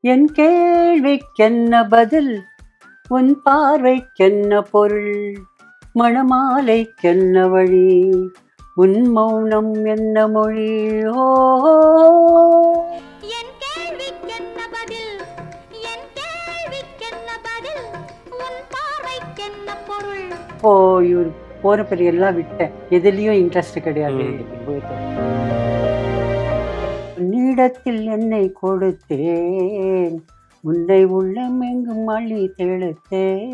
என் கேள்விக்கென்ன பதில்? உன் பார்வைக்கென்ன பொருள்? மணமாலைக்கென்ன வழி? உன் மௌனம் என்ன மொழி? ஓ. என் கேள்விக்கென்ன பதில்? என் கேள்விக்கென்ன பதில்? உன் பார்வைக்கென்ன பொருள்? போய் போன பிறகு எல்லாம் விட்டேன். எதுலேயும் இன்ட்ரெஸ்ட் கிடையாது. உன்னிடத்தில் என்னை கொடுத்தேன். உன்னை உள்ளம் எங்கும் மழி தெழுத்தேன்.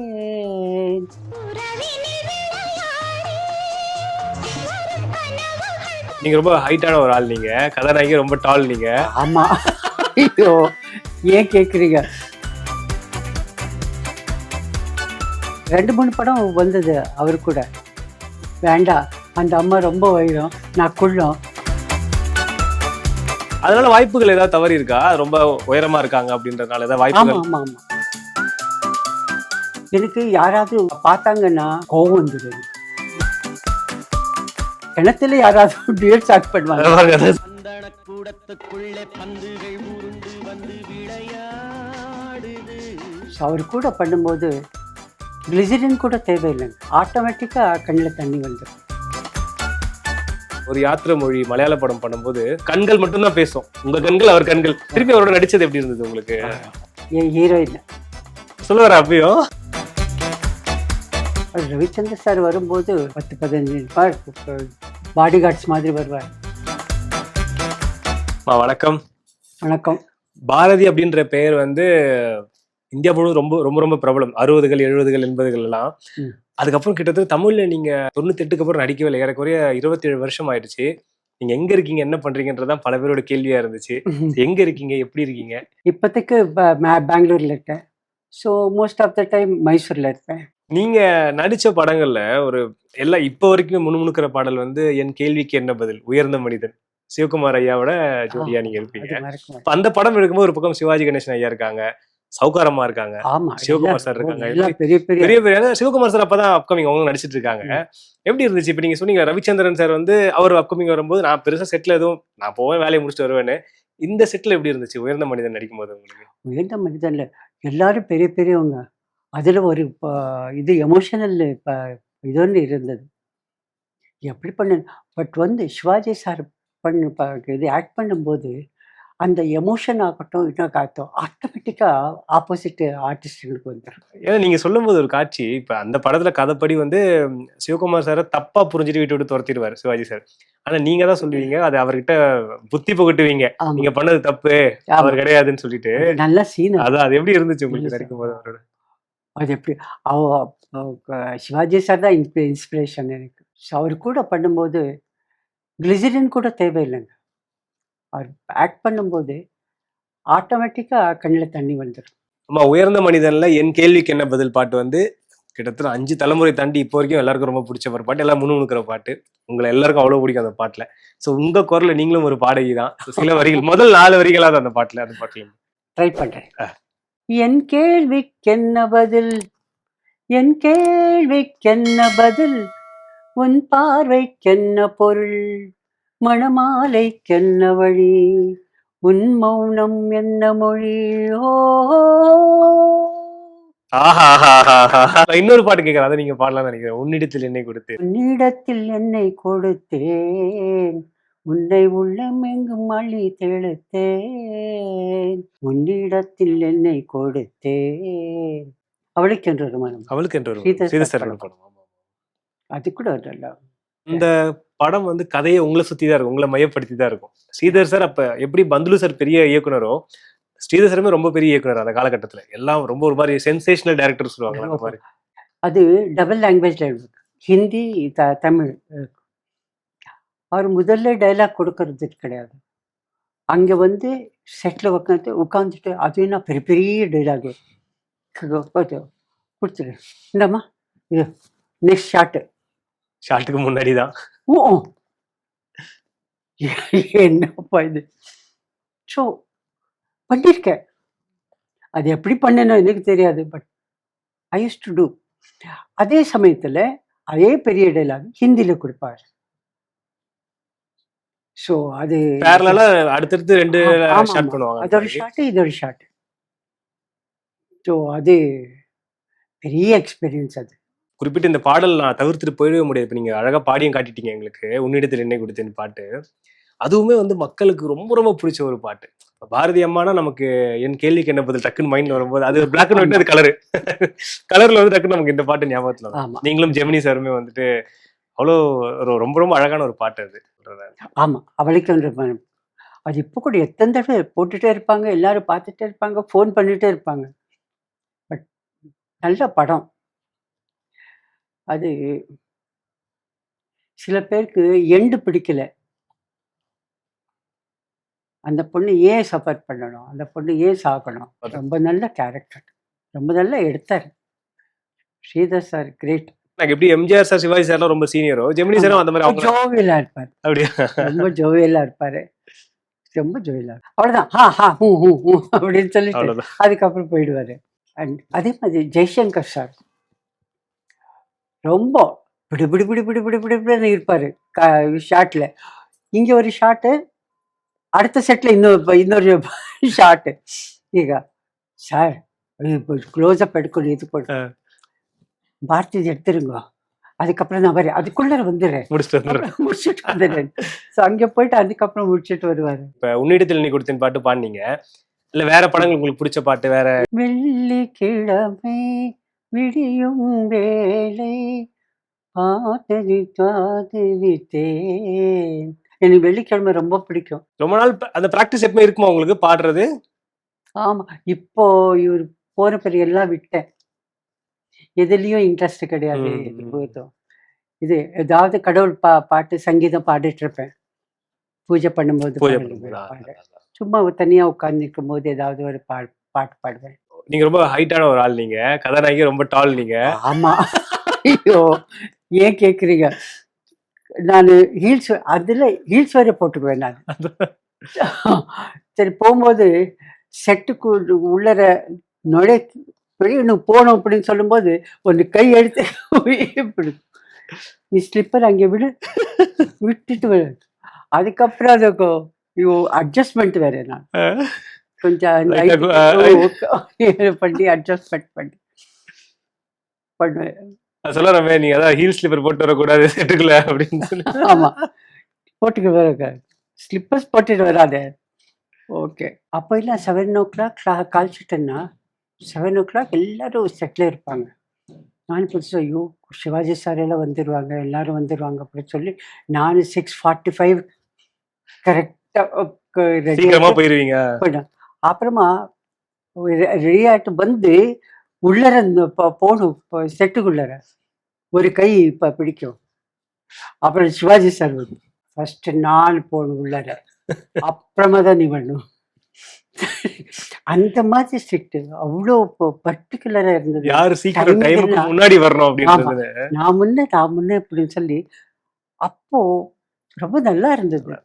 நீங்க ரொம்ப ஹைட்டான ஒரு ஆள் நீங்க. கதாநாயகி ரொம்ப டால் நீங்க. ஆமா. ஐயோ ஏன் கேக்குறீங்க? ரெண்டு மூணு படம் வந்தது அவர் கூட. வேண்டாம் அந்த அம்மா ரொம்ப வைரம். நான் குள்ளம் அதனால வாய்ப்புகள் ஏதாவது தவறி இருக்கா ரொம்ப உயரமா இருக்காங்க அப்படின்றதுனால ஏதாவது ஆமா ஆமா எனக்கு யாராவது பார்த்தாங்கன்னா கோவம் எனக்கு. கிணத்துல யாராவது டியூட் ஸ்டார்ட் பண்ணுவாங்க. கூடத்துக்குள்ளே பந்துகள் உருண்டு வந்து விளையாடுது அவர் கூட பண்ணும்போது கிளிசரின் கூட தேவையில்லைங்க. ஆட்டோமேட்டிக்காக கண்ணில் தண்ணி வந்துடும். ஒரு யாத்திரை மொழி மலையாள படம் பண்ணும்போது கண்கள் மட்டும்தான் பேசும். உங்க கண்கள் அவர் கண்கள். திருப்பி அவரோட நடிச்சது எப்படி இருந்தது உங்களுக்கு? ஹீரோயின் சொல்லுவாரா அப்பயும் ரவிச்சந்திர சார் வரும்போது பத்து பதினஞ்சு பார் பாடி கார்ட்ஸ் மாதிரி வருவார். வணக்கம். வணக்கம். பாரதி அப்படின்ற பெயர் வந்து இந்தியா முழுவதும் ரொம்ப ரொம்ப ரொம்ப பிரபலம். அறுபதுகள் எழுபதுகள் எண்பதுகள் எல்லாம். அதுக்கப்புறம் கிட்டத்தட்ட தமிழ்ல நீங்க தொண்ணூத்தி எட்டுக்கு அப்புறம் நடிக்கவே இல்லை ஏறக்குறைய இருபத்தி ஏழு வருஷம் ஆயிடுச்சு. நீங்க எங்க இருக்கீங்க என்ன பண்றீங்கன்றதான் பல பேரோட கேள்வியா இருந்துச்சு. எங்க இருக்கீங்க எப்படி இருக்கீங்க? இப்போதைக்கு பெங்களூர்ல இருக்கேன். So most of the time மைசூர்ல இருப்பேன். நீங்க நடிச்ச படங்கள்ல ஒரு எல்லாம் இப்போ வரைக்கும் முணுமுணுக்கிற பாடல் வந்து என் கேள்விக்கு என்ன பதில்? உயர்ந்த மனிதன். சிவகுமார் ஐயாவோட ஜோடியா நீங்க இருப்பீங்க. அந்த படம் எடுக்கும்போது ஒரு பக்கம் சிவாஜி கணேசன் ஐயா இருக்காங்க. சௌகாரம்மா இருக்காங்க. ஆமா சிவகுமார் சார் இருக்காங்க. பெரிய பெரிய பெரிய பெரிய சிவகுமார் சார் அப்பதான் அப்கமிங் அவங்க நடிச்சிட்டு இருக்காங்க. எப்படி இருந்துச்சு? இப்ப நீங்க சொன்னீங்க ரவிச்சந்திரன் சார் வந்து அவர் அப்கமிங் வரும்போது நான் பெருசா செட்ல எதுவும் நான் போவேன் வேலையை முடிச்சுட்டு வருவேன்னு. இந்த செட்ல எப்படி இருந்துச்சு? உயர்ந்த மனிதன் நடிக்கும் போது உங்களுக்கு? உயர்ந்த மனிதன்ல எல்லாரும் பெரிய பெரியவங்க. அதுல ஒரு இது எமோஷனல் இது ஒன்று இருந்தது. எப்படி பண்ண பட் வந்து சிவாஜி சார் பண்ண இது ஆக்ட் பண்ணும்போது அந்த எமோஷன் ஆகட்டும் இன்னும் காட்டும் ஆட்டோமேட்டிக்காக ஆப்போசிட் ஆர்டிஸ்டுகளுக்கு வந்துடும் ஏன்னா நீங்க சொல்லும் போது ஒரு காட்சி இப்ப அந்த படத்துல கதைப்படி வந்து சிவகுமார் சாரை தப்பா புரிஞ்சுட்டு விட்டு விட்டு துரத்திடுவாரு சிவாஜி சார். ஆனா நீங்க தான் சொல்லுவீங்க அது அவர்கிட்ட புத்தி புகட்டுவீங்க. ஆமா. நீங்க பண்ணது தப்பு. அவர் கிடையாதுன்னு சொல்லிட்டு. நல்ல சீன் அதான் அது எப்படி இருந்துச்சு உங்களுக்கு இல்ல நடிக்கும் போது அவரோட? அது எப்படி அவ சிவாஜி சார் தான் இன்ஸ்பி இன்ஸ்பிரேஷன் எனக்கு. அவர் கூட பண்ணும்போது கிளிசரின் கூட தேவையில்லைங்க. அவர் ஆக்ட் பண்ணும்போது ஆட்டோமேட்டிக்காக கண்ணில் தண்ணி வந்துடும் ஆமா உயர்ந்த மனிதன்ல என் கேள்விக்கு என்ன பதில் பாட்டு வந்து கிட்டத்தட்ட அஞ்சு தலைமுறை தாண்டி இப்போ வரைக்கும் எல்லாருக்கும் ரொம்ப பிடிச்ச ஒரு பாட்டு எல்லாம் முணுமுணுக்கிற பாட்டு. உங்களை எல்லாருக்கும் அவ்வளவு பிடிக்கும் அந்த பாட்டுல. சோ உங்க குரல்ல நீங்களும் ஒரு பாடகி தான். சில வரிகள் முதல் நாலு வரிகளாவது அந்த பாட்டுல அந்த பாட்டுல ட்ரை பண்ணுறேன். என் கேள்விக்கென்ன பதில்? என் கேள்விக்கென்ன பதில்? உன் பார்வைக்கென்ன பொருள்? மணமாலைக்கென்ன வழி உன் மௌனம் என்ன மொழி? ஓ. இன்னொரு பாட்டு கேட்கறேன். அதை நீங்க பாடலாம்னு நினைக்கிறேன். உன்னிடத்தில் என்னை கொடுத்து உன்னிடத்தில் என்னை கொடுத்தேன். உன்னை உள்ளம் எங்கும் அழி தெழுத்தேன். உன்னிடத்தில் என்னை கொடுத்தேன். அவளுக்கு என்று ஒரு மனம். அவளுக்கு என்று. அது கூட நல்லா. இந்த படம் வந்து கதையை உங்களை சுத்தி தான் இருக்கும் உங்களை மையப்படுத்தி தான் இருக்கும். ஸ்ரீதர் சார் அப்ப எப்படி பந்துலு சார் பெரிய இயக்குனரோ ஸ்ரீதர் சாருமே ரொம்ப பெரிய இயக்குனர் அந்த காலகட்டத்துல. எல்லாம் ரொம்ப ஒரு மாதிரி சென்சேஷனல் டேரக்டர் சொல்லுவாங்க மாதிரி. அது டபுள் லாங்குவேஜ்ல இருக்கு ஹிந்தி த தமிழ். அவர் முதல்ல டைலாக் கொடுக்கறது கிடையாது. அங்கே வந்து செட்டில் உட்காந்து உட்காந்துட்டு அது என்ன பெரிய பெரிய டைலாகு கொடுத்துரு. இந்தம்மா இது நெக்ஸ்ட் ஷாட்டு ஷாட்டுக்கு முன்னாடி தான். என்னப்பா இது? ஸோ பண்ணியிருக்கேன் அது எப்படி பண்ணணும் எனக்கு தெரியாது but I use to do அதே சமயத்தில் அதே பெரிய டைலாக் ஹிந்தியில் கொடுப்பார். ஸோ அது அடுத்தடுத்து ரெண்டு அது ஒரு ஷாட்டு இது ஒரு ஷாட் ஸோ அது பெரிய எக்ஸ்பீரியன்ஸ் அது. குறிப்பிட்ட இந்த பாடல் நான் தவிர்த்துட்டு போயிடவே முடியாது. இப்போ நீங்கள் அழகாக பாடியும் காட்டிட்டீங்க எங்களுக்கு. உன்னிடத்தில் என்னை கொடுத்தேன் பாட்டு. அதுவுமே வந்து மக்களுக்கு ரொம்ப ரொம்ப பிடிச்ச ஒரு பாட்டு. பாரதி அம்மானா நமக்கு என் கேள்விக்கு என்ன பதில்? டக்குன்னு மைண்ட்ல வரும்போது அது பிளாக் அண்ட் ஒயிட் அது கலரு கலர்ல வந்து டக்குன்னு நமக்கு இந்த பாட்டு ஞாபகத்துல நீங்களும் ஜெமினி சாருமே வந்துட்டு அவ்வளோ ரொம்ப ரொம்ப அழகான ஒரு பாட்டு அது. ஆமா. அவளுக்கு வந்து அது இப்போ கூட எத்தனை தடவை போட்டுட்டே இருப்பாங்க எல்லாரும் பார்த்துட்டே இருப்பாங்க ஃபோன் பண்ணிட்டே இருப்பாங்க. பட் நல்ல படம். அது சில பேருக்கு எண்டு பிடிக்கல. அந்த பொண்ணு ஏன் சஃபர் பண்ணணும்? அந்த பொண்ணு ஏன் சாகணும்? ரொம்ப நல்ல கேரக்டர் ரொம்ப நல்லா எடுத்தார். ஸ்ரீதர் சார் கிரேட் எனக்கு எப்படி எம்ஜிஆர் சார் சிவாஜி சார்லாம் ரொம்ப சீனியரோ ஜெமினி சாரும் அந்த மாதிரி ஜோவியலா இருப்பார். அப்படியா? ரொம்ப ஜோவியலா இருப்பாரு. ரொம்ப ஜோவியலா அவ்வளவுதான். ஹா ஹா ஹூ ஹூ ஹூ அப்படின்னு சொல்லிட்டு அதுக்கப்புறம் போயிடுவாரு. அண்ட் அதே மாதிரி ஜெய்சங்கர் சார் ரொம்ப பிடி பிடி பிடி பிடி பிடி பிடி பிடின்னு இருப்பாரு. ஷார்ட்ல இங்க ஒரு ஷாட்டு அடுத்த செட்ல இன்னொரு இன்னொரு ஷாட்டு ಈಗ சார் க்ளோஸ் அப் எடுக்கணும் இது போட்டு. பாரதி எடுத்துருங்க. அதுக்கப்புறம் நான் வரேன். அதுக்குள்ள வந்துடுறேன். முடிச்சுட்டு வந்துடுறேன். ஸோ அங்கே போயிட்டு அதுக்கப்புறம் முடிச்சுட்டு வருவாரு. இப்ப உன்னிடத்தில் நீ கொடுத்தேன் பாட்டு பாடினீங்க. இல்ல வேற படங்கள் உங்களுக்கு பிடிச்ச பாட்டு வேற? வெள்ளிக்கிழமை விடியும் காது விட்டேன் எனக்கு வெள்ளிக்கிழமை ரொம்ப பிடிக்கும். ரொம்ப நாள் அந்த பிராக்டிஸ் எப்பவுமே இருக்குமா உங்களுக்கு பாடுறது? ஆமா இப்போ இவர் போன பிறகு எல்லாம் விட்டேன். எதுலயும் இன்ட்ரெஸ்ட் கிடையாது இது. போதும். இது ஏதாவது கடவுள் பா பாட்டு சங்கீதம் பாடிட்டு இருப்பேன். பூஜை பண்ணும்போது. சும்மா தனியா உட்கார்ந்து போது ஏதாவது ஒரு பா பாட்டு பாடுவேன். நீங்க ரொம்ப ஹைட்டான ஒரு ஆள் நீங்க. கதாநாயகி ரொம்ப டால் நீங்க. ஆமா. ஐயோ ஏன் கேக்குறீங்க? நான் ஹீல்ஸ் அதுல ஹீல்ஸ் வேற போட்டுக்குவேன் நான். சரி போகும்போது செட்டுக்கு உள்ளர நுழை போகணும் அப்படின்னு சொல்லும்போது ஒரு கை எடுத்து இப்படி நீ ஸ்லிப்பர் அங்கே விடு. விட்டுட்டு விடு அதுக்கப்புறம் அது அட்ஜஸ்ட்மெண்ட் வேற நான். கொஞ்சம் இது பண்ணி அட்ஜஸ்ட்மெண்ட் பண்ணி. பண்ணுவேன். நான் சொல்லுறமே நீங்க அதான் ஹீல் ஸ்லிப்பர் போட்டு வரக்கூடாது செட்டுக்குள்ள அப்படின்னு சொல்லி. ஆமா. போட்டுக்க வர ஸ்லிப்பர்ஸ் போட்டுட்டு வராதே. ஓகே அப்போ இல்லை செவன் ஓ கிளாக் காய்ச்சிட்டேன்னா செவன் ஓ கிளாக் எல்லாரும் செட்டில் இருப்பாங்க. நான் புதுசு ஐயோ சிவாஜி சார் எல்லாம் வந்துடுவாங்க எல்லாரும் வந்துடுவாங்க அப்படின்னு சொல்லி நான் சிக்ஸ் ஃபார்ட்டி ஃபைவ் கரெக்டாக சீக்கிரமா போயிருவீங்க. போயிட்டேன் அப்புறமா ரெடி ஆகிட்டு வந்து உள்ளர போகணும் செட்டுக்குள்ளர. ஒரு கை இப்போ பிடிக்கும். அப்புறம் சிவாஜி சார் வந்து ஃபர்ஸ்ட் நான் போகணும் உள்ளர. அப்புறமா தான் நீ வரணும் அந்த மாதிரி ஸ்ட்ரிக்ட் அவ்வளோ பர்டிகுலராக இருந்தது. யாரு சீக்கிரம். முன்னாடி வரணும் அப்படின்றது நான் முன்னே நான் முன்னே அப்படின்னு சொல்லி அப்போ ரொம்ப நல்லா இருந்தது.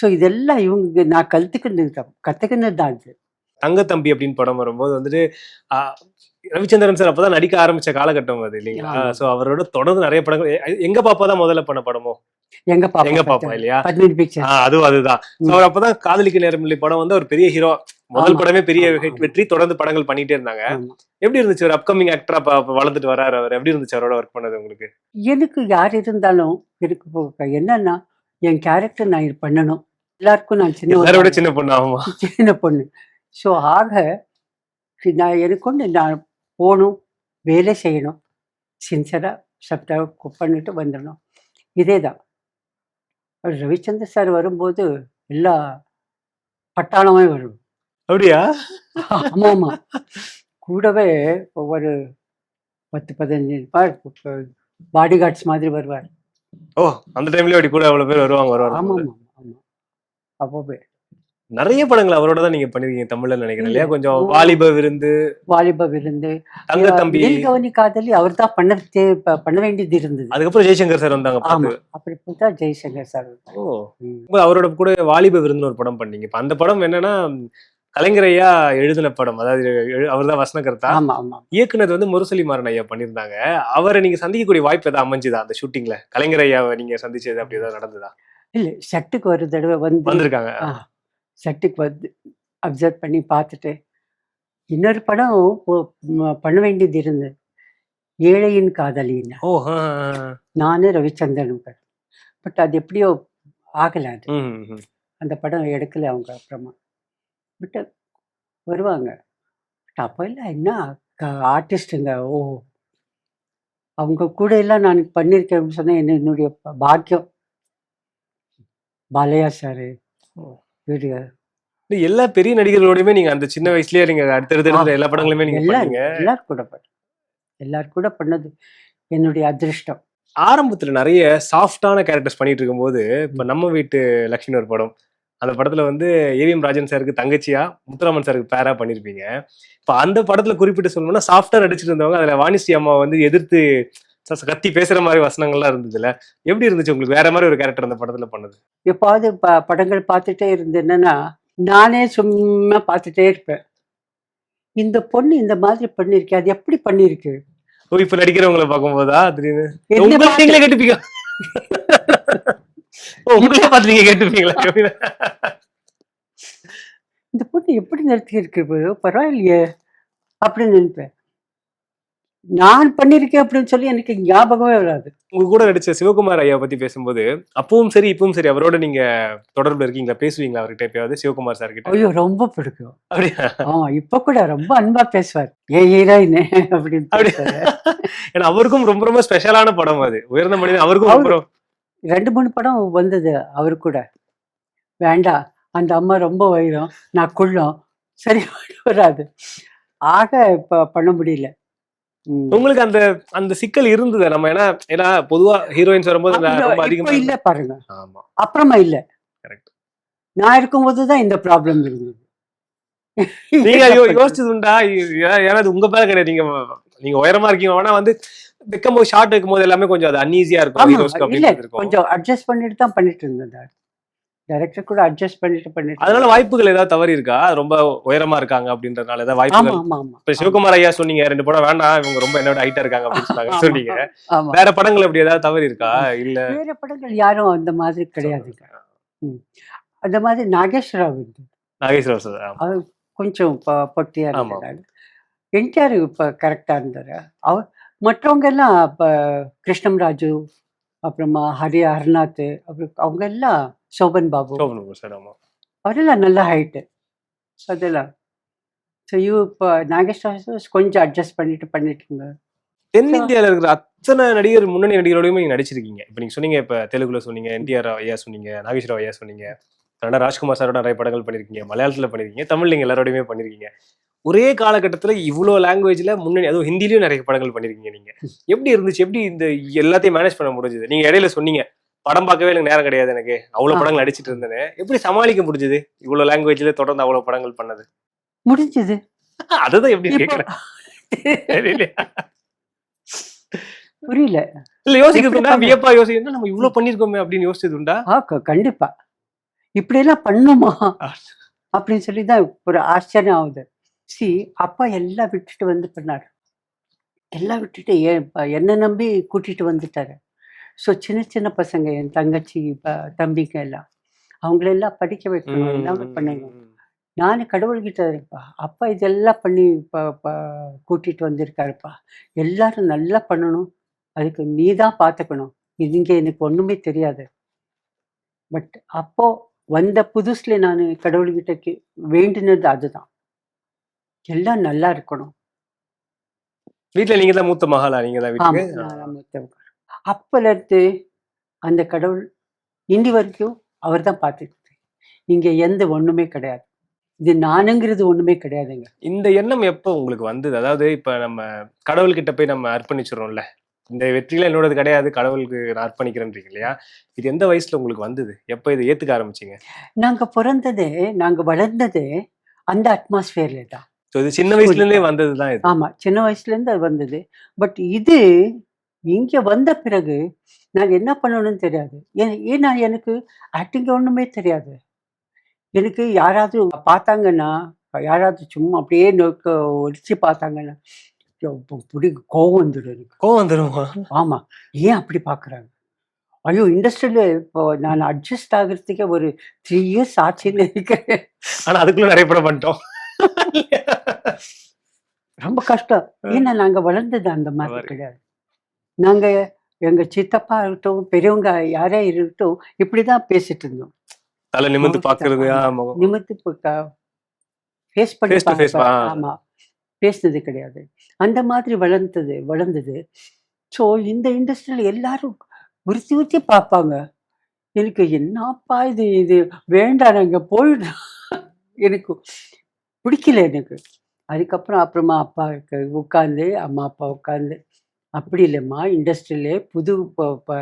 ஸோ இதெல்லாம் இவங்க நான் கற்றுக்கினது தான் கற்றுக்கினது தான் இது தங்க தம்பி அப்படின்னு படம் வரும்போது வந்துட்டு ரவிச்சந்திரன் சார் அப்பதான் நடிக்க ஆரம்பிச்ச காலகட்டம் அது இல்லைங்களா. சோ அவரோட தொடர்ந்து நிறைய படங்கள் எங்க பாப்பா தான் முதல்ல பண்ண படமோ எங்க பாப்பா எங்க பாப்பா. இல்லையா அதுவும் அதுதான். அவர் அப்பதான் காதலிக்க நேரமில்லை படம் வந்து ஒரு பெரிய ஹீரோ முதல். படமே பெரிய. வெற்றி தொடர்ந்து படங்கள் பண்ணிட்டே இருந்தாங்க. எப்படி இருந்துச்சு ஒரு அப்கமிங் ஆக்டரா வளர்ந்துட்டு வராரு அவர் எப்படி இருந்துச்சு அவரோட ஒர்க் பண்ணது உங்களுக்கு எனக்கு யார் இருந்தாலும் இப்போ என்னன்னா என் கேரக்டர் நான் இது பண்ணணும் எல்லாருக்கும் நான் சின்ன சின்ன பொண்ணு ஆமா சின்ன பொண்ணு. ஸோ ஆக நான் எனக்கு நான் போகணும் வேலை செய்யணும். சின்சராக சப்டா பண்ணிட்டு வந்துடணும். இதே தான் ரவிச்சந்திர சார் வரும்போது எல்லா பட்டாளமே வரும். அப்படியா? ஆமா ஆமா கூடவே ஒரு பத்து பதினஞ்சு பாடி கார்ட்ஸ் மாதிரி வருவார். ஓ அந்த டைம்லயே அப்படி கூட அவ்வளவு பேர் வருவாங்க வருவாங்க ஆமா ஆமா அப்போவே நிறைய படங்கள் அவரோட தான் நீங்க பண்ணிருக்கீங்க தமிழ்ல நினைக்கிறேன் இல்லையா? இல்ல. கொஞ்சம். வாலிப விருந்து வாலிப விருந்து. தங்க தம்பி. நீல்கவனி காதலி அவர் தான் பண்ண பண்ண வேண்டியது இருந்தது. அதுக்கப்புறம் ஜெய்சங்கர் சார் வந்தாங்க. அப்படி பார்த்தா ஜெய்சங்கர் சார் ஓ. அவரோட கூட வாலிப விருந்துன்னு ஒரு படம் பண்ணீங்க. இப்ப அந்த படம் என்னன்னா கலைஞர் ஐயா எழுதின படம். அதாவது அவர் தான் வசனகர்த்தா. இயக்குனர் வந்து முரசொலி மாறன் ஐயா பண்ணியிருந்தாங்க. அவரை நீங்க சந்திக்கக்கூடிய வாய்ப்பு ஏதாவது அமைஞ்சுதா அந்த ஷூட்டிங்ல? கலைஞர் ஐயாவை நீங்க சந்திச்சது அப்படி ஏதாவது நடந்ததா? இல்ல செட்டுக்கு ஒரு தடவை வந்து வந்திருக்காங்க. செட்டுக்கு வந்து அப்சர்வ் பண்ணி பார்த்துட்டு இன்னொரு படம் பண்ண வேண்டியது இருந்தது. ஏழையின் காதலின்னு ஓ ஆ, ஆ, ஆ. நானு ரவிச்சந்திரனும் பட் அது எப்படியோ ஆகல அது. அந்த படம் எடுக்கல அவங்க அப்புறமா. பட் வருவாங்க. பட் அப்போ இல்லை என்ன ஆர்டிஸ்ட்டுங்க ஓ. அவங்க கூட எல்லாம் நான் பண்ணியிருக்கேன் அப்படின்னு சொன்னா என்ன என்னுடைய பாக்கியம். பாலையா சாரு. இல்ல, எல்லா பெரிய நடிகர்களோடயுமே நீங்க அந்த சின்ன வயசுலயே நீங்க அடுத்தடுத்து எல்லா படங்களுமே நீங்க எல்லாரும் எல்லாரும் கூட பண்ண. எல்லாரும் கூட பண்ணது என்னுடைய அதிர்ஷ்டம். ஆரம்பத்துல நிறைய சாஃப்டான கேரக்டர்ஸ் பண்ணிட்டு இருக்கும்போது இப்ப நம்ம வீட்டு லட்சுமி ஒரு படம். அந்த படத்துல வந்து ஏவிஎம் ராஜன் சாருக்கு தங்கச்சியா முத்துராமன் சாருக்கு பேரா பண்ணிருப்பீங்க. இப்ப அந்த படத்துல குறிப்பிட்டு சொல்லணும்னா சாஃப்டா நடிச்சிட்டு இருந்தவங்க அதுல வாணிஸ்ரீ அம்மா வந்து எதிர்த்து கத்தி பேசுற மாதிரி வசனங்கள்லாம் இருந்ததுல. எப்படி இருந்துச்சு உங்களுக்கு? வேற மாதிரி ஒரு கேரக்டர் அந்த படத்துல பண்ணது? எப்பாவது ப படங்கள் பார்த்துட்டே இருந்தேன்னா நானே சும்மா பார்த்துட்டே இருப்பேன். இந்த பொண்ணு இந்த மாதிரி பண்ணிருக்கு அது எப்படி பண்ணிருக்கு? ஓ இப்ப நடிக்கிறவங்கள பார்க்கும்போதா? திடீர்னு. நீங்களே கேட்டுப்பீங்க. உங்களே பார்த்து நீங்க கேட்டுப்பீங்களா? இந்த பொண்ணு எப்படி நடத்தியிருக்கு? போ- பரவாயில்லையே அப்படின்னு நினைப்பேன். நான் பண்ணியிருக்கேன் அப்படின்னு சொல்லி எனக்கு ஞாபகமே வராது. உங்க கூட நடிச்ச சிவகுமார் ஐயா பத்தி பேசும்போது அப்பவும் சரி இப்பவும் சரி அவரோட நீங்க தொடர்பு இருக்கீங்களா? பேசுவீங்களா அவர்கிட்ட எப்பயாவது? சிவகுமார் சார் கிட்ட ஐயோ ரொம்ப பிடிக்கும். அப்படியா? ஆமா இப்ப கூட ரொம்ப அன்பா பேசுவார். ஏ ஹீரோயின் அப்படின்னு. ஏன்னா அவருக்கும் ரொம்ப ரொம்ப ஸ்பெஷலான படம் அது. உயர்ந்த மனிதன் அவருக்கும் ரெண்டு மூணு படம் வந்தது அவரு கூட. வேண்டாம் அந்த அம்மா ரொம்ப வைரம் நான் குள்ளம் சரி வராது. ஆக இப்ப பண்ண முடியல. உங்களுக்கு அந்த அந்த சிக்கல் இருந்தது? நம்ம ஏன்னா ஏன்னா பொதுவா ஹீரோயின்ஸ் வரும்போது ரொம்ப அதிகமா இல்ல பாருங்க. ஆமா. அப்புறமா இல்ல. Correct. நான் இருக்கும்போது தான் இந்த ப்ராப்ளம் இருந்தது. நீங்க யோ யோசிச்சது உண்டா ஏன்னா அது உங்க பேர கிடையாது. நீங்க நீங்க உயரமா இருக்கீங்க. ஆனா வந்து வைக்கும் போது ஷார்ட் வைக்கும் போது எல்லாமே கொஞ்சம் அது அன்ஈஸியா இருக்கும். கொஞ்சம் அட்ஜஸ்ட் பண்ணிட்டு தான் பண்ணிட்டு இருந்தேன். டைரக்டர் கூட அட்ஜஸ்ட் பண்ணிட்டு பண்ணிட்டு அதனால வாய்ப்புகள் ஏதாவது தவறு இருக்கா? ரொம்ப உயரமா இருக்காங்க அப்படின்றதுனால ஏதாவது வாய்ப்புகள் ஆமா ஆமா இப்ப சிவகுமார் ஐயா சொன்னீங்க ரெண்டு படம் வேண்டாம் இவங்க ரொம்ப என்னோட ஹைட்டா இருக்காங்க அப்படின்னு சொன்னாங்க. சொன்னீங்க வேற படங்கள் அப்படி ஏதாவது தவறு இருக்கா? இல்ல. வேற படங்கள் யாரும் அந்த மாதிரி கிடையாதுங்க. அந்த மாதிரி நாகேஸ்வரராவ் இருந்தது நாகேஸ்வரர் சார் கொஞ்சம் பொட்டியா. இருந்தாரு. என்டிஆர் இப்ப கரெக்டா இருந்தாரு. அவர் மற்றவங்க எல்லாம் இப்ப கிருஷ்ணம்ராஜு அப்புறமா ஹரி ஹர்நாத் அப்புறம் அவங்க எல்லாம் சோபன் பாபு சோபன் சார் ஆமா. அவரெல்லாம் நல்ல ஹைட்டு அதெல்லாம். ஸோ யூ இப்போ நாகேஸ்வர கொஞ்சம் அட்ஜஸ்ட் பண்ணிட்டு பண்ணிட்டு இருந்தார் தென்னிந்தியால இருக்கிற அத்தனை நடிகர் முன்னணி நடிகரோடையும் நீங்க நடிச்சிருக்கீங்க. இப்ப நீங்க சொன்னீங்க இப்ப தெலுங்குல சொன்னீங்க என்டிஆர் ஐயா சொன்னீங்க நாகேஸ்வரராவ் ஐயா சொன்னீங்க கன்னடா ராஜ்குமார் சாரோட நிறைய படங்கள் பண்ணிருக்கீங்க மலையாளத்துல பண்ணிருக்கீங்க தமிழ் நீங்க எல்லாரோடையுமே பண்ணிருக்கீங்க. ஒரே காலகட்டத்துல இவ்வளோ லாங்குவேஜ்ல முன்னணி அதுவும் ஹிந்திலயும் நிறைய படங்கள் பண்ணிருக்கீங்க நீங்க. எப்படி இருந்துச்சு? எப்படி இந்த எல்லாத்தையும் மேனேஜ் பண்ண முடிஞ்சது? நீங்க இடையில சொன்னீங்க படம் பார்க்கவே எனக்கு நேரம் கிடையாது எனக்கு. அவ்வளவு. படங்கள் நடிச்சிட்டு இருந்தேன். எப்படி சமாளிக்க முடிஞ்சது? இவ்வளவு லாங்குவேஜ்ல தொடர்ந்து அவ்வளவு படங்கள் பண்ணது. முடிஞ்சது. அதுதான் எப்படி தெரியலையா? புரியல. இல்ல யோசிக்கிறது உண்டா எப்படி வியப்பா யோசிக்கணும் நம்ம இவ்வளவு பண்ணிருக்கோமே அப்படின்னு யோசிச்சது உண்டா? கண்டிப்பா. இப்படியெல்லாம் பண்ணுமா? ஆ. அப்படின்னு சொல்லி தான் ஒரு ஆச்சரியம் ஆகுது. சி அப்பா எல்லாம் விட்டுட்டு வந்து பண்ணாரு. எல்லாம் விட்டுட்டு ஏன் என்ன நம்பி கூட்டிட்டு வந்துட்டாரு. ஸோ சின்ன சின்ன பசங்க என் தங்கச்சி தம்பிங்க எல்லாம் அவங்களெல்லாம் படிக்க வைக்கணும். எல்லாமே பண்ணணும் நான் கடவுள்கிட்ட இருப்பா அப்பா இதெல்லாம் பண்ணி கூட்டிட்டு வந்திருக்காருப்பா. எல்லாரும் நல்லா பண்ணணும். அதுக்கு நீ தான் பார்த்துக்கணும் இங்க எனக்கு ஒண்ணுமே தெரியாது. பட் அப்போ வந்த புதுசுல நான் கடவுள்கிட்ட வேண்டினது அதுதான். எல்லாம் நல்லா இருக்கணும். வீட்ல நீங்க தான் மூத்த மகளா நீங்க தான் வீட்டுக்கு. அப்பல இருந்து அந்த கடவுள் இன்னி வரைக்கும் அவர் தான் பார்த்துட்டு இங்க எந்த ஒண்ணுமே கிடையாது. இது நானுங்கிறது ஒண்ணுமே கிடையாதுங்க. இந்த எண்ணம் எப்போ உங்களுக்கு வந்தது? அதாவது இப்ப நம்ம கடவுள்கிட்ட போய் நம்ம அர்ப்பணிச்சிடறோம்ல. இந்த வெற்றியில என்னோடது கிடையாது கடவுளுக்கு நான் அர்ப்பணிக்கிறேன்றீங்க இல்லையா? இது எந்த வயசுல உங்களுக்கு வந்தது? எப்ப இதை ஏத்துக்க ஆரம்பிச்சீங்க? நாங்க பிறந்ததே நாங்க வளர்ந்ததே அந்த அட்மாஸ்பியர்ல தான் ஸோ இது சின்ன வயசுல இருந்தே வந்ததுதான் இது. ஆமா சின்ன வயசுல இருந்து அது வந்தது. பட் இது இங்க வந்த பிறகு நான் என்ன பண்ணணும்னு தெரியாது. ஏன் ஏன்னா எனக்கு ஆக்டிங் ஒண்ணுமே தெரியாது. எனக்கு யாராவது பார்த்தாங்கன்னா யாராவது சும்மா அப்படியே நோக்க ஒடிச்சு பார்த்தாங்கன்னா புடி கோவம் வந்துடும் எனக்கு. கோவம் வந்துருமா? ஆமா. ஏன் அப்படி பார்க்குறாங்க? ஐயோ இண்டஸ்ட்ரியில இப்போ நான் அட்ஜஸ்ட் ஆகுறதுக்கே ஒரு த்ரீ இயர்ஸ் ஆச்சுன்னு நினைக்கிறேன். ஆனா அதுக்குள்ள நிறைய படம் பண்ணிட்டோம். ரொம்ப கஷ்டம். ஏன்னா நாங்க வளர்ந்தது அந்த மாதிரி. கிடையாது. நாங்க எங்க சித்தப்பா இருக்கட்டும் பெரியவங்க யாரே இருக்கட்டும் இப்படிதான் பேசிட்டு இருந்தோம். தலை நிமிந்து. ஆமா. நிமித்து ஃபேஸ் பண்ணி Face to face, பார்ப்ப- ஆ. ஆமா. பேசினது கிடையாது. அந்த மாதிரி வளர்ந்தது வளர்ந்தது. ஸோ இந்த இண்டஸ்ட்ரியில் எல்லாரும் உறுத்தி உறுத்தி பார்ப்பாங்க. எனக்கு என்னப்பா இது இது வேண்டாம் நாங்கள் போயிடுறோம் எனக்கு பிடிக்கல எனக்கு. அதுக்கப்புறம் அப்புறமா அப்பா உட்காந்து அம்மா அப்பா உட்காந்து அப்படி இல்லைம்மா. இண்டஸ்ட்ரியிலே புது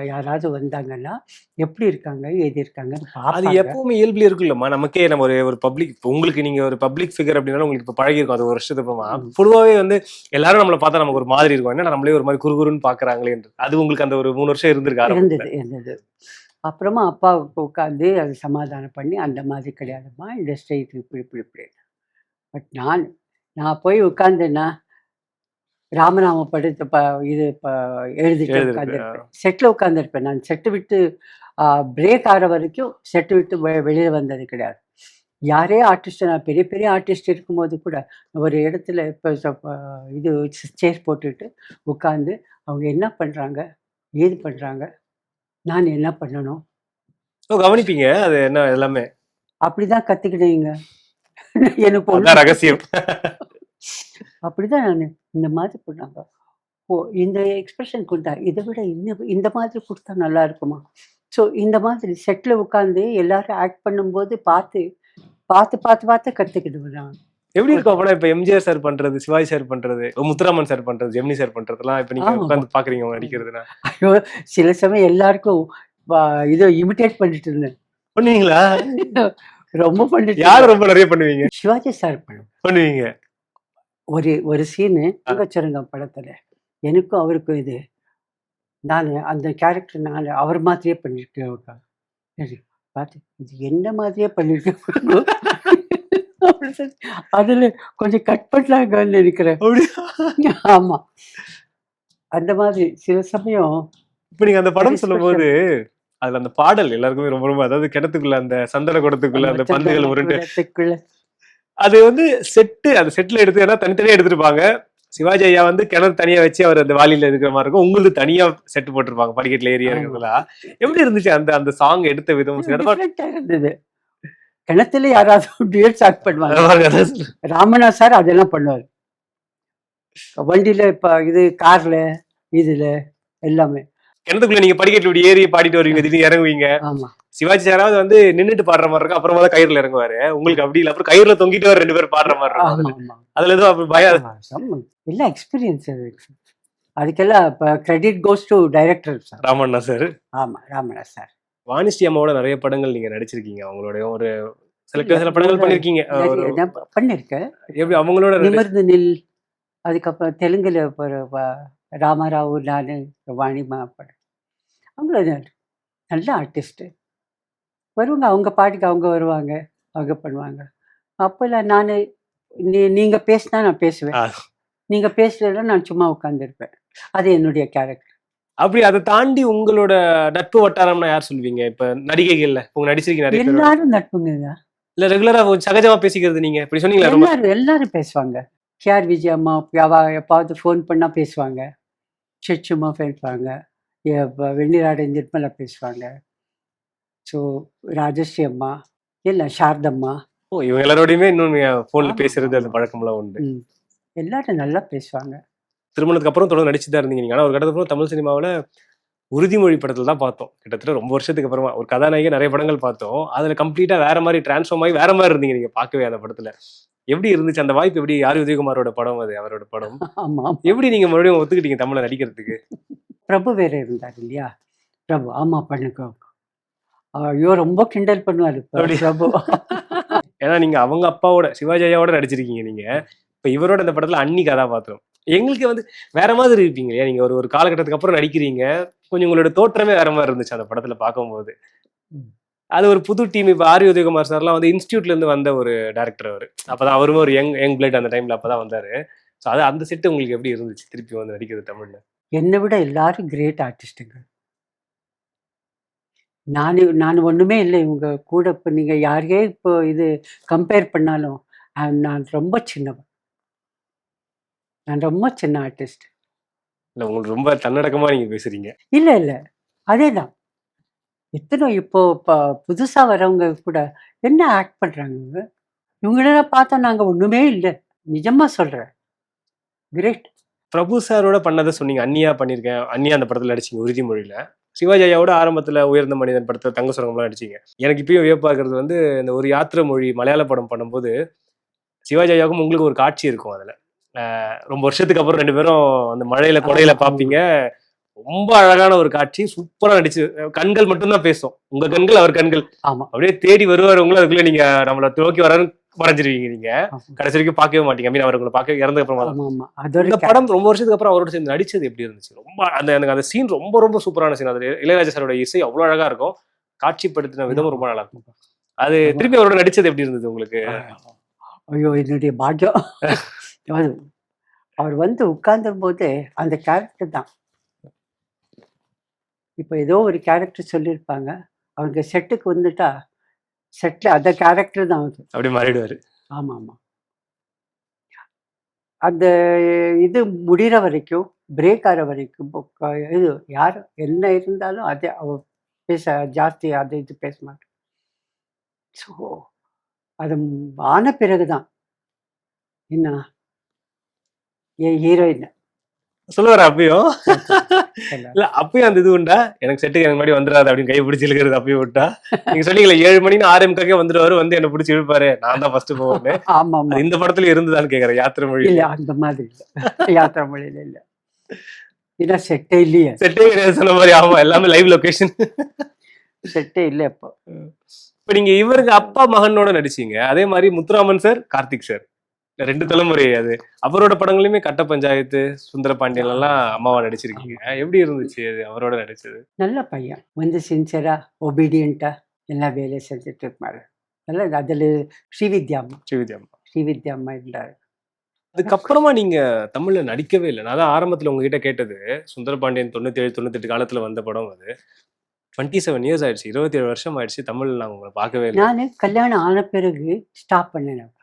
யாராவது வந்தாங்கன்னா எப்படி இருக்காங்க? ஏது இருக்காங்கன்னு அது. எப்பவுமே இயல்புல இருக்குல்லம்மா நமக்கே நம்ம ஒரு ஒரு பப்ளிக் உங்களுக்கு நீங்க ஒரு பப்ளிக் ஃபிகர் அப்படின்னா உங்களுக்கு இப்ப பழகி இருக்கும் அது ஒரு வருஷத்துக்கு அப்புறமா. ம். பொதுவாவே வந்து எல்லாரும் நம்மளை பார்த்தா நமக்கு ஒரு மாதிரி இருக்கும். என்ன நம்மளே ஒரு மாதிரி குறுகுறுன்னு பாக்குறாங்களே அது உங்களுக்கு அந்த ஒரு மூணு வருஷம் இருந்திருக்கு ஆரம்பத்துல. இருந்தது இருந்தது. அப்புறமா அப்பா உட்காந்து அது சமாதானம் பண்ணி அந்த மாதிரி கிடையாதும்மா. இண்டஸ்ட்ரி இப்படி இப்படி இப்படி பட் நான் நான் போய் உட்காந்தேன்னா ராமநாம படுத்து ப இது ப எழுதிட்டு உட்காந்துருப்பேன் செட்டில் உட்காந்துருப்பேன் நான். செட்டு விட்டு பிரேக் ஆகிற வரைக்கும் செட்டு விட்டு வெ- வெளியில வந்தது கிடையாது. யாரே ஆர்டிஸ்ட் நான் பெரிய பெரிய ஆர்டிஸ்ட் இருக்கும்போது கூட ஒரு இடத்துல இப்போ இது சேர் போட்டுட்டு உட்காந்து அவங்க என்ன பண்ணுறாங்க ஏது பண்ணுறாங்க நான் என்ன பண்ணணும்? கவனிப்பீங்க. அது என்ன எல்லாமே. அப்படிதான் கத்துக்கிட்டீங்க. எனக்கு ரகசியம். அப்படிதான் நான் இந்த மாதிரி பண்ணாங்க. ஓ இந்த எக்ஸ்பிரஷன் கொடுத்தா இதை விட இன்னும் இந்த மாதிரி கொடுத்தா நல்லா இருக்குமா? ஸோ இந்த மாதிரி செட்டில் உட்காந்து எல்லாரும் ஆக்ட் பண்ணும்போது பார்த்து பார்த்து பார்த்து பார்த்து கற்றுக்கிடுவேன் நான். எப்படி இருக்கும் அப்பனா இப்ப எம்ஜிஆர் சார் பண்றது சிவாஜி சார் பண்றது முத்துராமன் சார் பண்றது ஜெமினி சார் பண்றதெல்லாம் இப்ப நீங்க. உட்காந்து பாக்குறீங்க அவங்க நடிக்கிறதுனா ஐயோ சில சமயம் எல்லாருக்கும் இதை இமிட்டேட் பண்ணிட்டு இருந்தேன். பண்ணுவீங்களா? ரொம்ப பண்ணிட்டு யார். ரொம்ப நிறைய பண்ணுவீங்க? சிவாஜி சார் பண்ணுவேன். பண்ணுவீங்க. ஒரு ஒரு சீனு தங்கச்சரங்கம் படத்துல. எனக்கும் அவருக்கும் இது. நான் அந்த கேரக்டர் நான் அவர் மாதிரியே பண்ணிருக்கேன் சரி, பார்த்து இது என்ன மாதிரியே சொல்லி, அதுல கொஞ்சம் கட் பண்ணலாங்கன்னு நினைக்கிறேன். அப்படியா? ஆமா. அந்த மாதிரி சில சமயம் இப்ப நீங்க அந்த படம் Very சொல்லும் போது அதுல அந்த பாடல் எல்லாருக்குமே ரொம்ப ரொம்ப அதாவது கிணத்துக்குள்ள அந்த சந்தன குடத்துக்குள்ள அந்த பந்துகள் உருண்டு. அது வந்து செட்டு அந்த செட்ல எடுத்து ஏன்னா தனித்தனியா எடுத்துருப்பாங்க. சிவாஜி ஐயா வந்து கிணறு தனியா வச்சு அவர் அந்த வாலியில இருக்கிற மாதிரி இருக்கும். உங்களுக்கு தனியா செட் போட்டிருப்பாங்க படிக்கட்டுல ஏறி இருக்கிறதுல எப்படி இருந்துச்சு அந்த அந்த சாங் எடுத்த விதம்? இருந்தது. கிணத்துல யாராவது டியூட் ஸ்டார்ட் பண்ணுவாங்க. ராமநாத் சார் அதெல்லாம் பண்ணுவார். வண்டியில இப்ப இது கார்ல இதுல எல்லாமே. கிணத்துக்குள்ள நீங்க படிக்கட்டுல இப்படி ஏறி பாடிட்டு வருவீங்க திடீர்னு இறங்குவீங்க. ஆமா. சிவாஜி சாராவது வந்து நின்னுட்டு பாடுற மாதிரி இருக்கும். அப்புறமா தான் கயிறுல இறங்குவாரு. உங்களுக்கு அப்படி இல்ல. அப்புறம் கயிறுல தொங்கிட்டு வர ரெண்டு பேரும் பாடுற மாதிரி இருக்கும். அதுல. எதுவும் அப்படி பயம். எல்லாம் எக்ஸ்பீரியன்ஸ் அது. அதுக்கெல்லாம் இப்போ credit goes to director sir Ramanna sir ஆமா ராமநாத் சார் வாணிஸ்ரீ அம்மாவோட நிறைய படங்கள் நீங்க நடிச்சிருக்கீங்க. அவங்களுடைய ஒரு சில சில படங்கள் பண்ணிருக்கீங்க. பண்ணிருக்கேன். எப்படி அவங்களோட நிமிர்ந்து நில். அதுக்கப்புறம் தெலுங்குல ஒரு ராமராவ் நான் வாணிமா படம். அவங்கள நல்- நல்ல ஆர்டிஸ்ட்டு வருவாங்க. அவங்க பாட்டுக்கு அவங்க வருவாங்க. அவங்க பண்ணுவாங்க. அப்போல்லாம் நான் நீ நீங்கள் பேசினா நான் பேசுவேன். நீங்கள் பேசலைன்னா நான் சும்மா உட்காந்துருப்பேன் அது என்னுடைய கேரக்டர் அப்படி அதை தாண்டி உங்களோட நட்பு வட்டாரம்னா யார் சொல்லுவீங்க? இப்ப நடிகைகள்ல உங்க நடிச்சிருக்கீங்க எல்லாரும் நட்புங்க இல்ல ரெகுலரா சகஜமா பேசிக்கிறது நீங்க இப்படி சொன்னீங்களா? எல்லாரும் எல்லாரும் பேசுவாங்க. கேஆர் விஜய் அம்மா யாவா எப்பாவது ஃபோன் பண்ணால் பேசுவாங்க. சிச்சுமா பேசுவாங்க. வெண்ணிராடை நிர்மலா பேசுவாங்க. ஸோ ராஜஸ்ரீ அம்மா எல்லாம் சாரதம்மா ஓ இவங்க எல்லாரோடையுமே இன்னும் போன்ல ஆமா, பேசுறது அந்த. பழக்கம்லாம் உண்டு. எல்லாரும் நல்லா பேசுவாங்க. திருமணத்துக்கு அப்புறம் தொடர்ந்து நடிச்சு தான் இருந்தீங்க நீங்க. ஆனா ஒரு கட்டத்துக்கு தமிழ் சினிமாவுல உறுதிமொழி படத்துல தான் பார்த்தோம். கிட்டத்தட்ட ரொம்ப வருஷத்துக்கு அப்புறமா ஒரு கதாநாயகி நிறைய படங்கள் பார்த்தோம். அதுல கம்ப்ளீட்டா வேற மாதிரி டிரான்ஸ்ஃபார்ம் ஆகி வேற மாதிரி இருந்தீங்க நீங்க பார்க்கவே அந்த படத்துல. எப்படி இருந்துச்சு? அந்த வாய்ப்பு எப்படி? யார் உதயகுமாரோட படம் அது? அவரோட படம். ஆமாம் எப்படி நீங்க மறுபடியும் ஒத்துக்கிட்டீங்க தமிழ்ல நடிக்கிறதுக்கு? பிரபு வேற இருந்தார் இல்லையா? பிரபு ஆமா பண்ணுங்க. ஐயோ ரொம்ப கிண்டல் பண்ணுவாரு? பிரபு. ஏன்னா நீங்க அவங்க அப்பாவோட சிவாஜி ஐயாவோட நடிச்சிருக்கீங்க நீங்க. இப்ப இவரோட இந்த படத்துல அன்னி கதாபாத்திரம். எங்களுக்கு வந்து வேற மாதிரி இருப்பீங்க இல்லையா? நீங்க ஒரு ஒரு காலகட்டத்துக்கு அப்புறம் நடிக்கிறீங்க. கொஞ்சம் உங்களோட தோற்றமே வேற மாதிரி இருந்துச்சு அந்த படத்துல பார்க்கும்போது. அது ஒரு புது டீம். இப்ப ஆரி. உதயகுமார் சார்லாம் வந்து இன்ஸ்டியூட்ல இருந்து வந்த ஒரு டேரக்டர் அவர். அப்பதான் அவருமே ஒரு யங் யங் பிளேட் அந்த டைம்ல அப்பதான் வந்தாரு. ஸோ அது அந்த செட்டு உங்களுக்கு எப்படி இருந்துச்சு திருப்பி வந்து நடிக்கிறது தமிழ்ல? என்னை விட எல்லாரும் கிரேட் ஆர்டிஸ்ட்டுங்க. நான் நான் ஒண்ணுமே இல்லை. இவங்க கூட இப்போ நீங்க யாரையே இப்போ இது கம்பேர் பண்ணாலும் நான் ரொம்ப சின்னவன். நான் ரொம்ப சின்ன ஆர்டிஸ்ட் இல்ல உங்களுக்கு ரொம்ப தன்னடக்கமா நீங்க பேசுறீங்க. இல்ல இல்ல. அதேதான். எத்தனை இப்போ இப்போ புதுசா வரவங்க கூட என்ன ஆக்ட் பண்றாங்க இவங்களெல்லாம் பார்த்தா நாங்க ஒண்ணுமே இல்லை. நிஜமா சொல்றேன். கிரேட் பிரபு சாரோட பண்ணதை சொன்னீங்க. அந்நியா பண்ணியிருக்கேன் அந்நியா அந்த படத்துல நடிச்சீங்க உறுதிமொழியில. சிவாஜி ஐயாவோட ஆரம்பத்துல உயர்ந்த மனிதன் படத்துல தங்க சுரங்கம்லாம் நடிச்சீங்க. எனக்கு இப்பயும் வியப்பா இருக்கிறது வந்து இந்த ஒரு யாத்திரை மொழி மலையாள படம் பண்ணும்போது சிவாஜி ஐயாவுக்கும் உங்களுக்கு ஒரு காட்சி இருக்கும் அதுல. ரொம்ப வருஷத்துக்கு அப்புறம் ரெண்டு பேரும் அந்த மழையில கொடையில ஆமா. பாப்பீங்க. ரொம்ப அழகான ஒரு காட்சி சூப்பரா நடிச்சு கண்கள் மட்டும்தான் பேசும். உங்க கண்கள் அவர் கண்கள். ஆமா. அப்படியே தேடி வருவார் உங்களை அதுக்குள்ள நீங்க நம்மள நோக்கி வரான்னு மறைஞ்சிருவீங்க. நீங்க. கடைசி வரைக்கும் பார்க்கவே மாட்டீங்க. மீன் அவர் உங்களை பார்க்க இறந்த அப்புறமா இந்த படம் ரொம்ப வருஷத்துக்கு அப்புறம் அவரோட சேர்ந்து நடிச்சது எப்படி இருந்துச்சு? ரொம்ப அந்த எனக்கு அந்த சீன் ரொம்ப ரொம்ப சூப்பரான சீன் அது இளையராஜா சாரோட இசை அவ்வளவு அழகா இருக்கும். காட்சிப்படுத்தின விதம் ரொம்ப நல்லா இருக்கும். அது திருப்பி அவரோட நடிச்சது எப்படி இருந்தது உங்களுக்கு? ஐயோ என்னுடைய பாக்கியம். அவர் வந்து உட்கார்ந்தும் போது அந்த கேரக்டர் தான். இப்போ ஏதோ ஒரு கேரக்டர் சொல்லியிருப்பாங்க. அவங்க செட்டுக்கு வந்துட்டா செட்டில் அந்த கேரக்டர் தான் அது. அப்படி மாறிடுவாரு. ஆமாம். ஆமாம் அந்த இது முடிகிற வரைக்கும் பிரேக் ஆகிற வரைக்கும் இது யார் என்ன இருந்தாலும் அதே அவ பேச ஜாஸ்தி அது இது பேச மாட்டேன் ஸோ அது ஆன பிறகு தான் என்ன? என் ஹீரோயின் சொல்லுவாரு அப்பயும். இல்ல அப்பயும் அந்த இது உண்டா? எனக்கு செட்டுக்கு எனக்கு முன்னாடி வந்துடாது அப்படின்னு கை பிடிச்சி இழுக்கிறது அப்பயும் விட்டா நீங்க சொன்னீங்களே ஏழு மணின்னு ஆறு எம்காக்கே வந்துருவாரு வந்து என்ன பிடிச்சி இழுப்பாரு. நான் தான் ஃபர்ஸ்ட் அது ஆமாம். இந்த படத்துல இருந்துதான்னு கேக்குறேன் யாத்திரை மொழி இல்லை அந்த மாதிரி இல்லை. யாத்திரை மொழியில் இல்லை. ஏன்னா செட்டே இல்லையே. செட்டே கிடையாது சொன்ன மாதிரி. ஆமா எல்லாமே லைவ் லொகேஷன் செட்டே இல்லை இப்போ. இப்ப நீங்க இவருக்கு அப்பா மகனோட நடிச்சீங்க. அதே மாதிரி முத்துராமன் சார் கார்த்திக் சார் ரெண்டு தலைமுறை அது. அவரோட படங்களையுமே கட்ட பஞ்சாயத்து சுந்தர பாண்டியன் எல்லாம் அம்மாவா நடிச்சிருக்கீங்க. எப்படி இருந்துச்சு அது அவரோட நடிச்சது? நல்ல பையன். வந்து சின்சியராக ஒபீடியண்ட்டாக எல்லா வேலையும் செஞ்சுட்டு இருப்பாரு நல்ல அதில் ஸ்ரீவித்யா அம்மா. ஸ்ரீவித்யா அம்மா. ஸ்ரீவித்யா அம்மா இருந்தார். அதுக்கப்புறமா நீங்க தமிழ்ல நடிக்கவே இல்லை. நான் தான் ஆரம்பத்துல உங்ககிட்ட கேட்டது. சுந்தர பாண்டியன் தொண்ணூத்தி ஏழு தொண்ணூத்தி எட்டு காலத்துல வந்த படம் அது. டுவெண்ட்டி செவன் இயர்ஸ் ஆயிடுச்சு. இருபத்தி ஏழு வருஷம் ஆயிடுச்சு தமிழ்ல நான் உங்களை பார்க்கவே இல்லை. நான் கல்யாணம் ஆன பிறகு ஸ்டாப் பண்ணேன்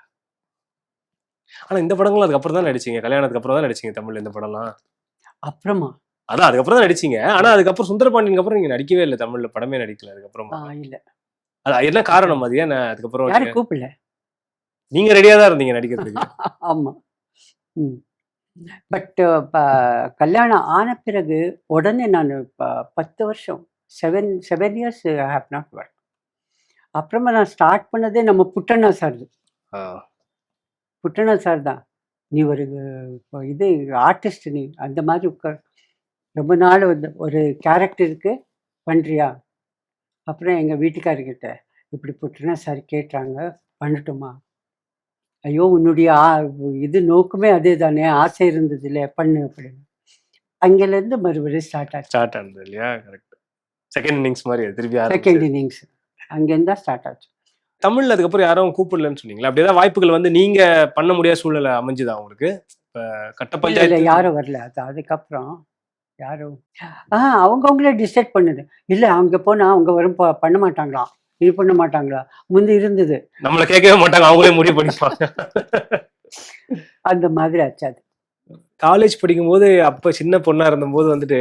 ஆனா இந்த படங்களும் அதுக்கப்புறம் தான் நடிச்சீங்க. கல்யாணத்துக்கு அப்புறம் தான் நடிச்சீங்க தமிழ்ல இந்த படம்லாம். அப்புறமா? அதான் அதுக்கப்புறம் தான் நடிச்சீங்க. ஆனா அதுக்கப்புறம் சுந்தர பாண்டியனுக்கு அப்புறம் நீங்க நடிக்கவே இல்லை தமிழ்ல படமே நடிக்கல அதுக்கப்புறம். இல்ல. அது என்ன காரணம் அது? ஏன் அதுக்கப்புறம் கூப்பிடல. நீங்க ரெடியா தான் இருந்தீங்க நடிக்கிறதுக்கு. ஆமா. பட் கல்யாணம் ஆன பிறகு உடனே நான் பத்து வருஷம் seven seven years have not work அப்புறமா நான் ஸ்டார்ட் பண்ணதே நம்ம புட்டண்ணா சார் புட்டண்ணா சார் தான். நீ ஒரு இப்போ இது ஆர்டிஸ்ட் நீ அந்த மாதிரி உட்கார் ரொம்ப நாள் வந்து ஒரு கேரக்டருக்கு பண்ணுறியா அப்புறம் எங்கள் வீட்டுக்காரர்கிட்ட இப்படி புட்டண்ணா சார் கேட்டாங்க பண்ணட்டுமா? ஐயோ உன்னுடைய ஆ- இது நோக்கமே அதே தானே ஆசை இருந்தது இல்லையா பண்ணு அப்படின்னு. அங்கேருந்து மறுபடியும் ஸ்டார்ட் ஆச்சு. ஸ்டார்ட் ஆனது இல்லையா? கரெக்ட் செகண்ட் இன்னிங்ஸ் மாதிரி திருப்பி செகண்ட் இன்னிங்ஸ் அங்கேருந்து தான் ஸ்டார்ட் ஆச்சு. தமிழ்ல அதுக்கப்புறம் யாரும் கூப்பிடலன்னு சொன்னீங்களா? அப்படி ஏதாவது வாய்ப்புகள் வந்து நீங்க பண்ண முடியாத சூழ்நிலை அமைஞ்சுதா உங்களுக்கு? இப்ப கட்ட இல்ல இல்ல பஞ்சாயத்து யாரும் வரல. அது அதுக்கப்புறம் யாரும் ஆ அவங்கவுங்களே டிசைட் பண்ணுது. இல்ல அங்க போனா அவங்க வரும் பண்ண மாட்டாங்களாம் இது பண்ண மாட்டாங்களா? முந்தி இருந்தது. நம்மள கேட்கவே மாட்டாங்க. அவங்களே முடிவு பண்ணிப்பாங்க. அந்த மாதிரி ஆச்சு அது. காலேஜ் படிக்கும்போது அப்ப சின்ன பொண்ணா இருந்தபோது வந்துட்டு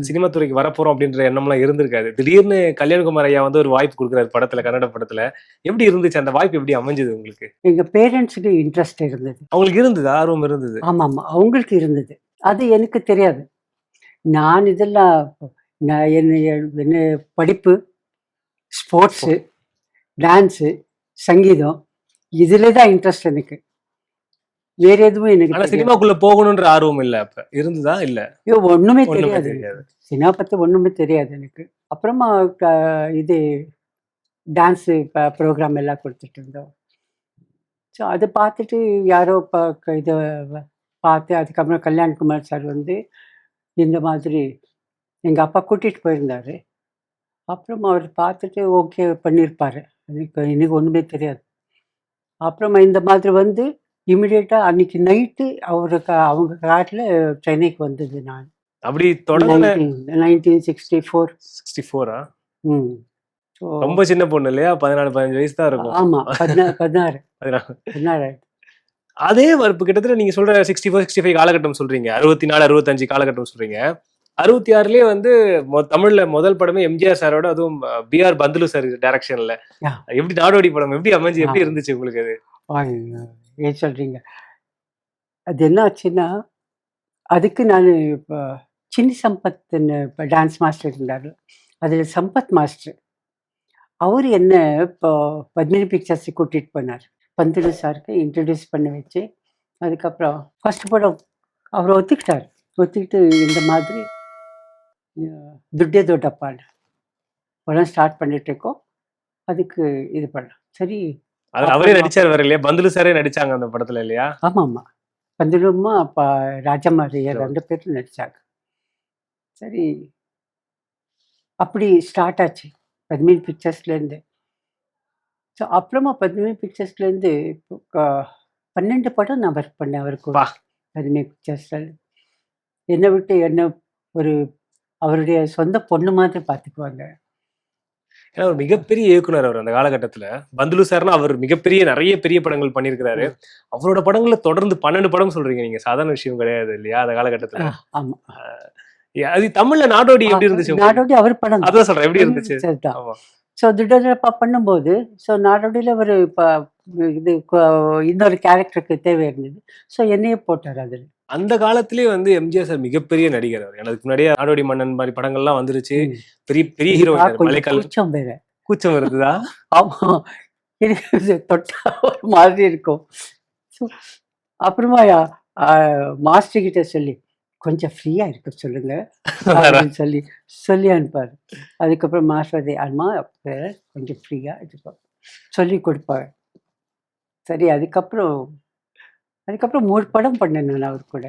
சினிமா துறைக்கு வரப்போறோம் அப்படின்ற எண்ணம்லாம் இருந்திருக்காது. திடீர்னு கல்யாண்குமார் ஐயா வந்து ஒரு வாய்ப்பு கொடுக்குறாரு படத்துல கன்னட படத்துல. எப்படி இருந்துச்சு? அந்த வாய்ப்பு எப்படி அமைஞ்சது உங்களுக்கு? எங்க பேரண்ட்ஸுக்கு இன்ட்ரெஸ்ட் இருந்தது. அவங்களுக்கு இருந்தது ஆர்வம் இருந்தது. ஆமா ஆமா அவங்களுக்கு இருந்தது. அது எனக்கு தெரியாது. நான் இதெல்லாம் நான் என்ன என்ன படிப்பு ஸ்போர்ட்ஸு டான்ஸு சங்கீதம் இதில் தான் இன்ட்ரெஸ்ட் எனக்கு. வேற எதுவும் எனக்கு. சினிமாக்குள்ள போகணுன்ற ஆர்வம் இல்ல அப்ப. இருந்ததா? இல்ல. ஐயோ ஒண்ணுமே தெரியாது. சினிமா பத்தி ஒண்ணுமே தெரியாது எனக்கு. அப்புறமா இது டான்ஸு ப்ரோக்ராம் எல்லாம் கொடுத்துட்டு இருந்தோம். ஸோ அதை பார்த்துட்டு யாரோ ப க- இதை பார்த்து அதுக்கப்புறம் கல்யாண்குமார் சார் வந்து இந்த மாதிரி எங்கள் அப்பா கூட்டிகிட்டு போயிருந்தாரு. அப்புறம் அவர் பார்த்துட்டு ஓகே பண்ணியிருப்பாரு எனக்கு எனக்கு ஒன்றுமே தெரியாது. அப்புறமா இந்த மாதிரி வந்து இமிடியேட்டாக அன்னைக்கு நைட்டு அவருக்கு அவங்க காட்டில் சென்னைக்கு வந்தது நான். அப்படி தொடர்ந்து நைன்டீன் சிக்ஸ்டி ஃபோர். சிக்ஸ்டி ஃபோரா? ம். ரொம்ப சின்ன பொண்ணு இல்லையா? பதினாலு பதினஞ்சு வயசு தான் இருக்கும். ஆமாம் பதினாறு. பதினாறு. பதினாறு அதே இப்போ கிட்டத்தட்ட நீங்க சொல்ற சிக்ஸ்டி ஃபோர் சிக்ஸ்டி ஃபைவ் காலகட்டம் சொல்றீங்க. அறுபத்தி நாலு அறுபத்தஞ்சு காலகட்டம் சொல்றீங்க. அறுபத்தி ஆறுலயே வந்து தமிழ்ல முதல் படமே எம்ஜிஆர் சாரோட அதுவும் பிஆர் பந்துலு சார் டைரக்ஷன்ல. எப்படி நாடோடி படம் எப்படி அமைஞ்சு எப்படி. இருந்துச்சு உங்களுக்கு அது? ஏன் சொல்கிறீங்க அது என்ன ஆச்சுன்னா அதுக்கு நான் இப்போ சின்னி சம்பத்னு இப்போ டான்ஸ் மாஸ்டர் இருந்தார். அதில் சம்பத் மாஸ்டர் அவர் என்ன இப்போ பத்மினி பிக்சர்ஸுக்கு கூட்டிகிட்டு போனார். பந்துலு சாருக்கு இன்ட்ரடியூஸ் பண்ணி வச்சு அதுக்கப்புறம் ஃபர்ஸ்ட் படம் அவர் ஒத்துக்கிட்டார். ஒத்துக்கிட்டு இந்த மாதிரி துட்டே தோட்டப்பாடு படம் ஸ்டார்ட் பண்ணிகிட்டு இருக்கோம். அதுக்கு இது பண்ணலாம். சரி அதுல அவரே நடிச்சார் வேற இல்லையா? பந்துலு சாரே நடிச்சாங்க அந்த படத்துல இல்லையா? ஆமாம். ஆமாம் பந்துலுமா அப்போ ராஜமாரியா சரி. ரெண்டு பேரும் நடிச்சாங்க. சரி. அப்படி ஸ்டார்ட் ஆச்சு. பத்மினி பிக்சர்ஸ்லேருந்து ஸோ அப்புறமா பத்மினி பிக்சர்ஸ்லேருந்து பன்னெண்டு படம் நான் ஒர்க் பண்ணேன் அவருக்கு. பத்மினி பிக்சர்ஸில். என்னை விட்டு என்ன ஒரு அவருடைய சொந்த பொண்ணு மாதிரி பார்த்துக்குவாங்க ஏன்னா ஒரு மிகப்பெரிய இயக்குனர் அவர் அந்த காலகட்டத்துல. பந்துலு சார்னா அவர் மிகப்பெரிய நிறைய பெரிய படங்கள் பண்ணியிருக்கிறாரு. அவரோட படங்கள்ல தொடர்ந்து பன்னெண்டு படம் சொல்றீங்க நீங்க. சாதாரண விஷயம் கிடையாது இல்லையா? அந்த காலகட்டத்துல. ஆமாம் ஏ, அது தமிழ்ல நாடோடி எப்படி இருந்துச்சு? நாடோடி அவர் படம். அதான் சொல்றேன் எப்படி இருந்துச்சு? ஆமா. ஸோ திடீர்னு பண்ணும்போது ஸோ நாடோடியில் ஒரு இப்போ இது இன்னொரு கேரக்டருக்கு தேவை இருந்தது ஸோ என்னையே போட்டார் அதில். அந்த காலத்திலேயே வந்து எம்ஜிஆர் சார் மிகப்பெரிய நடிகர் அவர். எனக்கு முன்னாடியே நாடோடி மன்னன் மாதிரி படங்கள்லாம் வந்துருச்சு. பெரிய பெரிய ஹீரோ கூச்சம் வேற. கூச்சம் வருதுதா? ஆமா. எனக்கு தொட்டா ஒரு மாதிரி இருக்கும். அப்புறமா மாஸ்டர் கிட்ட சொல்லி கொஞ்சம் ஃப்ரீயா இருக்க சொல்லுங்க. அப்படின்னு சொல்லி சொல்லி அனுப்பாரு. அதுக்கப்புறம் மாஸ்டர் அம்மா கொஞ்சம் ஃப்ரீயா இருக்கும் சொல்லி கொடுப்பாரு. சரி அதுக்கப்புறம் அதுக்கப்புறம் மூணு படம் பண்ணேன் நான் அவர் கூட.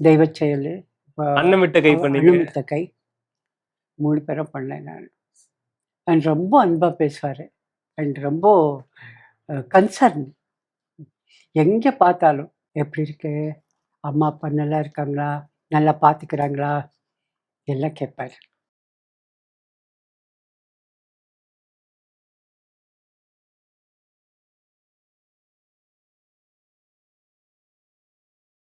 தெய்வ செயல் அன்னம் விட்ட கை அனுமத்த கை. மூணு பேரும் பண்ணேன் நான். அண்ட் ரொம்ப அன்பா பேசுவார். அண்ட் ரொம்ப கன்சர்ன் எங்கே பார்த்தாலும் எப்படி இருக்கு? அம்மா அப்பா நல்லா இருக்காங்களா? நல்லா பார்த்துக்கிறாங்களா எல்லாம் கேட்பாரு